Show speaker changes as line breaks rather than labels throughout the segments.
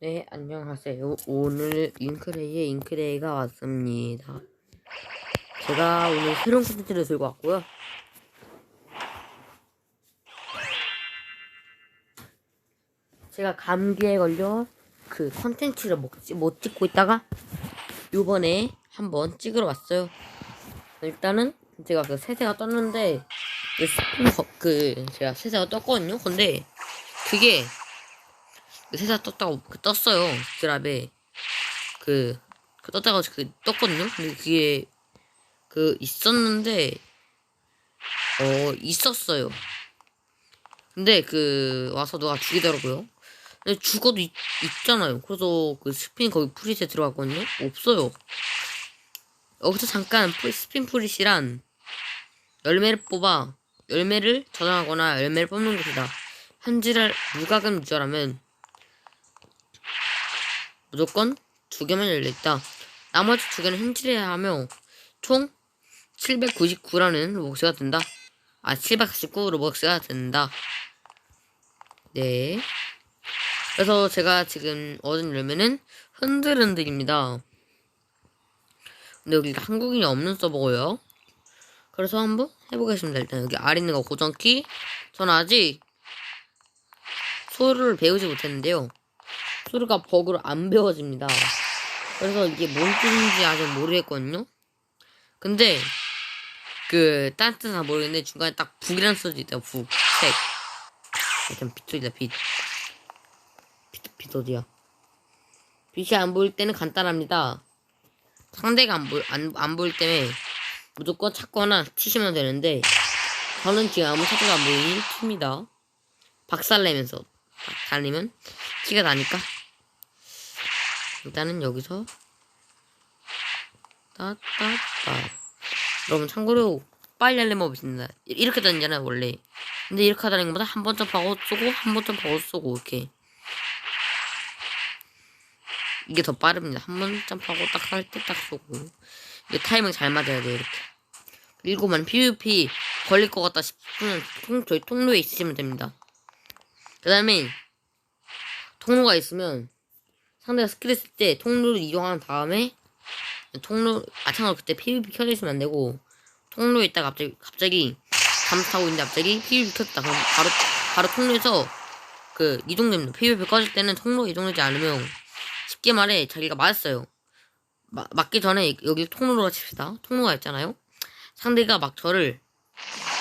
네, 안녕하세요. 오늘 잉크레이의 잉크레이가 왔습니다. 제가 오늘 새로운 콘텐츠를 들고 왔고요. 제가 감기에 걸려 그 콘텐츠를 못, 찍고 있다가 요번에 한번 찍으러 왔어요. 일단은 제가 그 세세가 떴는데 그 그 제가 세세가 떴거든요. 근데 그게 그 세사 떴다고 그 떴어요 드랍에. 그, 그 떴다가 그 떴거든요? 근데 그게 그 있었는데 어 있었어요. 근데 그 와서 누가 죽이더라고요. 근데 죽어도 있, 있잖아요. 그래서 그 스핀 거기 프릿에 들어갔거든요? 없어요. 여기서 잠깐 프리, 스핀 프릿이란 열매를 뽑아 열매를 저장하거나 열매를 뽑는 것이다. 현질을 무과금 유저라면 무조건 두 개만 열려있다. 나머지 두 개는 현질해야 하며 총 799라는 로벅스가 된다. 아 749 로벅스가 된다. 네. 그래서 제가 지금 얻은 열매는 흔들흔들입니다. 근데 여기 한국인이 없는 서버고요. 그래서 한번 해보겠습니다. 일단 여기 아래 있는 거 고정키. 전 아직 소를 배우지 못했는데요. 소리가 버그로 안 배워집니다. 그래서 이게 뭔 뜻인지 아직 모르겠거든요. 근데 그 딴 뜻은 모르겠는데 중간에 딱 북이라는 소리 있다. 북, 색. 일단 빛 소리다. 빛. 빛, 빛 어디야? 빛이 안 보일 때는 간단합니다. 상대가 안 보일 안, 안 보일 때는 무조건 찾거나 치시면 되는데 저는 지금 아무 찾아도 안 보이니 튑니다. 박살내면서 달리면 티가 나니까 일단은 여기서 따따따. 여러분 참고로 빨리 하려면 없습니다 이렇게 다니잖아요 원래. 근데 이렇게 하다는 것보다 한 번 점프하고 쏘고 한 번 점프하고 쏘고 이렇게. 이게 더 빠릅니다. 한 번 점프하고 딱 할 때 딱 쏘고. 이게 타이밍 잘 맞아야 돼요 이렇게. 그리고 만 PVP 걸릴 것 같다 싶으면 통, 저희 통로에 있으시면 됩니다. 그 다음에 통로가 있으면 상대가 스킬 했을 때 통로를 이동한 다음에 통로 아 참고로 그때 PVP 켜져 있으면 안 되고 통로에 있다가 갑자기 갑자기 잠타고 있는데 갑자기 PVP 켰다 그럼 바로 바로 통로에서 그 이동됩니다. PVP 꺼질 때는 통로 이동되지 않으면 쉽게 말해 자기가 맞았어요. 마, 맞기 전에 여기 통로가 칩시다. 통로가 있잖아요. 상대가 막 저를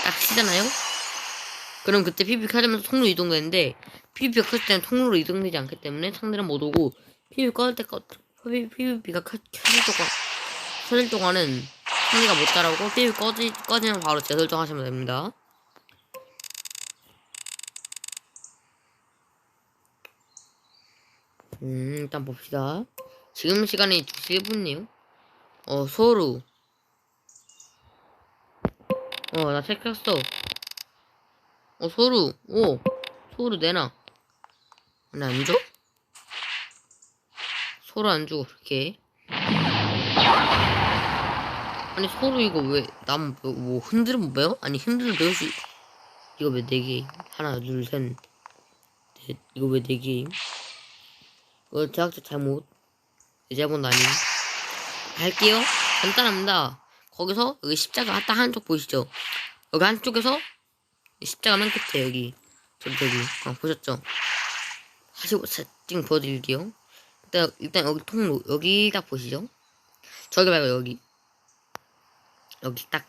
딱 치잖아요. 그럼 그때 PVP 켜지면서 통로 이동되는데 PVP 가 켰을 때는 통로로 이동되지 않기 때문에 상대는 못 오고 PVP 꺼질 때 꺼, PVP가 켜질 동안 켜질 동안은 상대가 못 따라오고 PVP 꺼지, 꺼지면 바로 재설정하시면 됩니다. 음, 일단 봅시다. 지금 시간이 2시 1분이에요. 어, 소루. 어, 나 체크했어. 어, 소루. 오, 소루 내놔. 근데 안 줘? 소루 안 주고 그렇게. 아니 소루 이거 왜남뭐 흔들면 뭐요? 아니 흔들면 배우시 이거 왜 네 개? 하나 둘셋 넷. 이거 왜 네 개? 이거 제작자 잘못 내 잘못 아님 할게요 간단합니다 거기서 여기 십자가 딱 한쪽 보이시죠? 여기 한쪽에서 이 십자가 맨 끝에 여기 저기 저기 어, 보셨죠? 다시 세팅 보여드릴게요 일단, 일단 여기 통로 여기 딱 보시죠? 저기 말고 여기. 여기 딱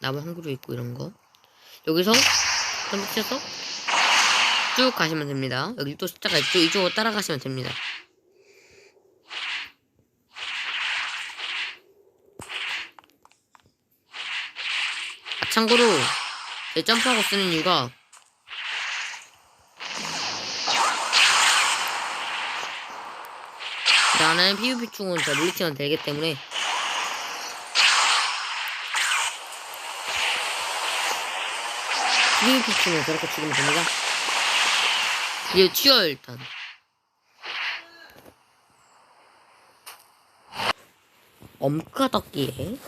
나무 한 그루 있고 이런 거. 여기서 선택해서 쭉 가시면 됩니다. 여기 또 십자가 있죠 이쪽으로 따라가시면 됩니다. 아, 참고로 제 점프하고 쓰는 이유가 나는 PVP 충은 저 물리치면 되기 때문에 PVP 충은 저렇게 죽이면 됩니다. 이제 튀어요 일단. 엄가덕기에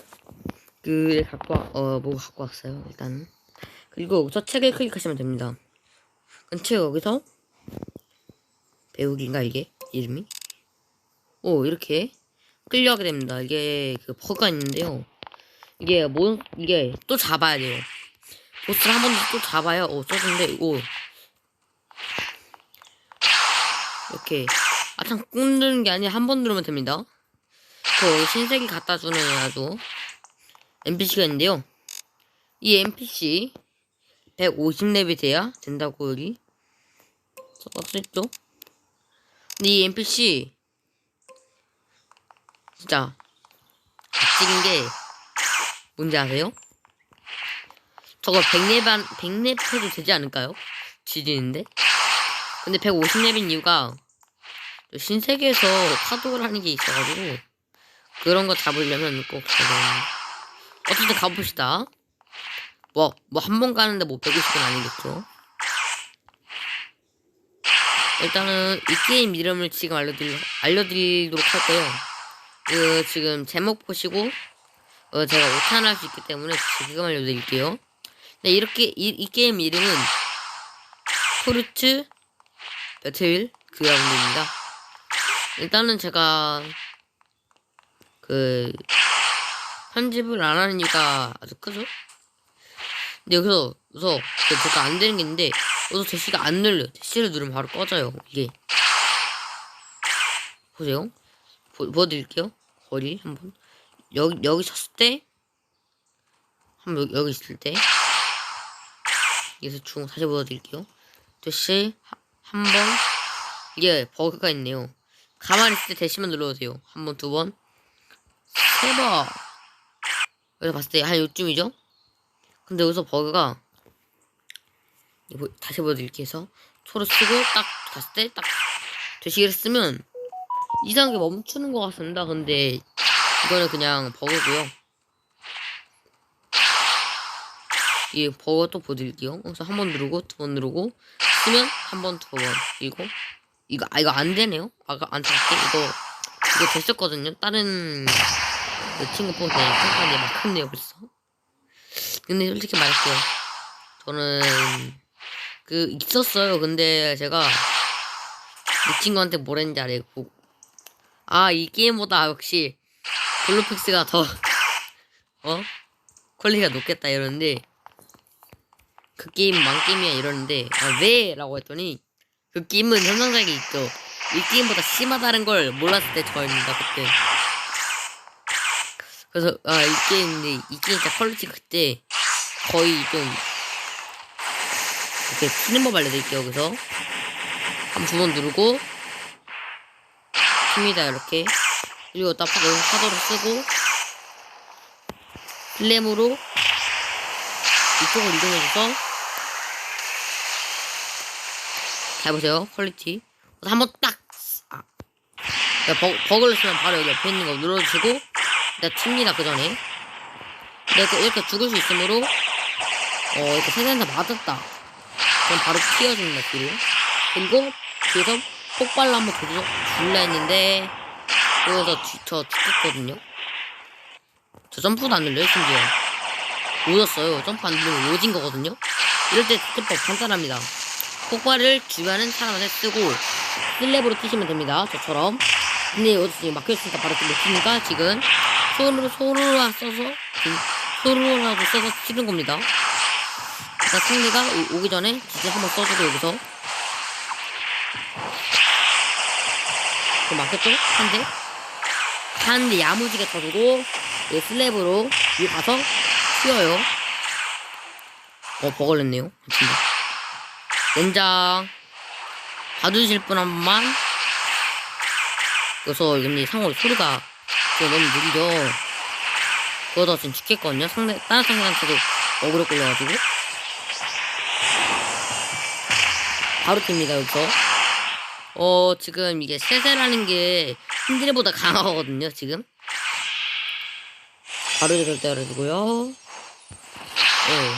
그 갖고 와, 어 뭐가 갖고 왔어요 일단 그리고 여기서 책을 클릭하시면 됩니다. 근처 여기서 배우기인가 이게 이름이? 오, 이렇게 끌려가게 됩니다. 이게 그 버그가 있는데요. 이게 뭐, 이게 또 잡아야 돼요. 보스를 한 번 또 잡아야, 오, 써준데, 오. 이렇게. 아, 참, 꾹 누르는 게 아니라 한 번 누르면 됩니다. 그 신세계 갖다 주는 아주 NPC가 있는데요. 이 NPC 150렙이 돼야 된다고 여기 써있죠? 근데 이 NPC 진짜 찍은 게 뭔지 아세요? 저거 100렙, 100렙 해도 되지 않을까요? 지리는데? 근데 150렙인 이유가 저 신세계에서 카드를 하는 게 있어가지고 그런 거 잡으려면 꼭 저거 어쨌든 가봅시다. 뭐, 뭐 한 번 가는데 뭐 150은 아니겠죠. 일단은 이 게임 이름을 지금 알려드리, 알려드리도록 할 거예요. 그, 지금 제목 보시고, 어, 제가 오탄할 수 있기 때문에 지금 알려드릴게요. 네, 이렇게, 이, 이 게임 이름은 포르츠 배틀 그라운드입니다. 일단은 제가, 그, 편집을 안 하는 이유가 아주 크죠? 근데 여기서, 여기서, 그 제가 안 되는 게 있는데, 여기서 대시가 안 눌려. 대시를 누르면 바로 꺼져요, 이게. 보세요. 보, 보여드릴게요. 거리, 한번. 여기, 여기 섰을 때, 한번 여기, 있을 때, 여기서 중, 다시 보여드릴게요. 대시, 하- 한 번, 이게 버그가 있네요. 가만히 있을 때 대시만 눌러도 돼요. 한 번, 두 번, 세 번. 여기서 봤을 때 한 요쯤이죠? 근데 여기서 버그가 다시 보여드릴게요 해서 초를 쓰고 딱 갔을 때딱 되시기를 쓰면 이상하게 멈추는 것 같습니다. 근데 이거는 그냥 버그고요. 이 버그 또 보여드릴게요. 그래서 한 번 누르고 두 번 누르고 쓰면 한 번 두 번 그리고 이거 아 이거 안 되네요. 아까 안 찾게 이거 이거 됐었거든요. 다른 그 친구 폰에 잠깐이 막혔네요 벌써. 근데 솔직히 말할게요. 저는 그 있었어요. 근데 제가 이 친구한테 뭘 했는지 알고 아 이 게임보다 역시 블루픽스가 더 어? 퀄리티가 높겠다 이러는데 그 게임 망게임이야 이러는데 아, 왜? 라고 했더니 그 게임은 현상작이 있죠 이 게임보다 심하다는 걸 몰랐을 때 저입니다 그때 그래서 아 이 게임인데 이 게임 진짜 퀄리티 그때 거의 좀 이렇게 푸는 법 알려드릴게요 여기서 한두번 누르고 씁니다 이렇게. 그리고 딱 여기 파도를 쓰고 플램으로 이쪽을 이동해줘서 잘 보세요 퀄리티. 한번 딱 아. 버, 버그를 쓰면 바로 여기 옆에 있는 거 눌러주시고 내가 칩니다 그 전에. 이렇게, 이렇게 죽을 수 있으므로 어 이렇게 세상에 맞았다. 그럼 바로 튀어줍니다 뒤로. 그리고 뒤에서 폭발로 한번 더 줄라 했는데 여기서 뒤, 저 죽겠거든요. 저 점프도 안 눌려요 심지어. 오졌어요. 점프 안 누르면 오진 거거든요. 이럴 때 스텝법 간단합니다. 폭발을 주변은 사람한테 쓰고 슬랩으로 뛰시면 됩니다. 저처럼. 근데 여기서 지금 막혀있으니까 바로 못 뛰니까 지금 손으로 소루라 써서 그 소루라도 써서 치는 겁니다. 일단 상대가 오- 오기 전에 기지 한번 써주고 여기서 그 막혔죠? 한 대. 한 대 야무지게 쳐주고 이 슬랩으로 위 가서 튀어요. 어 버걸렸네요. 진짜. 연장 봐주실 분 한 번만. 그래서 근데 상호 소리가 지금 너무 느리죠. 그러다 지금 죽겠거든요. 상대, 다른 상대한테도 어그로 끌려가지고. 바로 튑니다, 여기서. 어, 지금 이게 세세라는 게 힌드레보다 강하거든요, 지금. 바로 때 알아주고요. 예.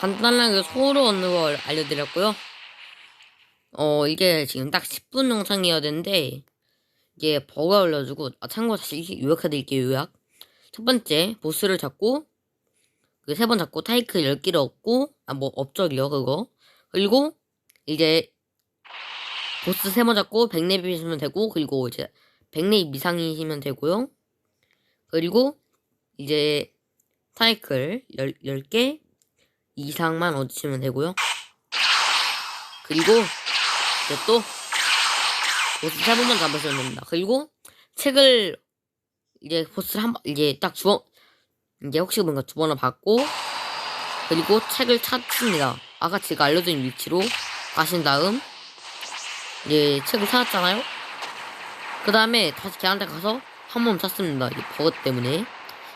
간단하게 소로 얻는 걸 알려드렸고요. 어, 이게 지금 딱 10분 영상이어야 되는데, 이게 버가 올려주고 아 참고로 다시 요약해드릴게요 요약 첫 번째 보스를 잡고 그 세 번 잡고 타이크 10개를 얻고 아 뭐 업적이요 그거 그리고 이제 보스 세번 잡고 100렙이시면 되고 그리고 이제 100렙 이상이시면 되고요. 그리고 이제 사이클 10, 10 개 이상만 얻으시면 되고요. 그리고 이제 또 보스 세 번만 잡으시면 됩니다. 그리고 책을 이제 보스를 한 번, 이제 딱 주어, 이제 혹시 뭔가 두 번을 받고, 그리고 책을 찾습니다. 아까 제가 알려드린 위치로 가신 다음, 이제 책을 찾았잖아요? 그 다음에 다시 걔한테 가서 한번 찾습니다. 이제 버그 때문에.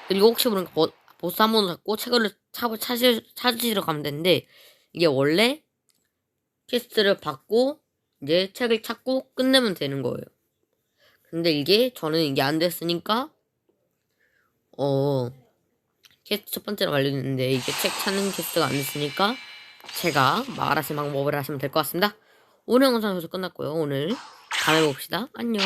그리고 혹시 모르니까 버- 보스 한번 잡고 책을 찾, 찾으, 찾으시러 가면 되는데, 이게 원래 퀘스트를 받고, 이제 책을 찾고 끝내면 되는 거예요. 근데 이게 저는 이게 안 됐으니까 어 퀘스트 첫 번째로 알려줬는데 이게 책 찾는 퀘스트가 안 됐으니까 제가 말하신 방법을 하시면 될 것 같습니다. 오늘 영상 여기서 끝났고요. 오늘 다음에 봅시다. 안녕.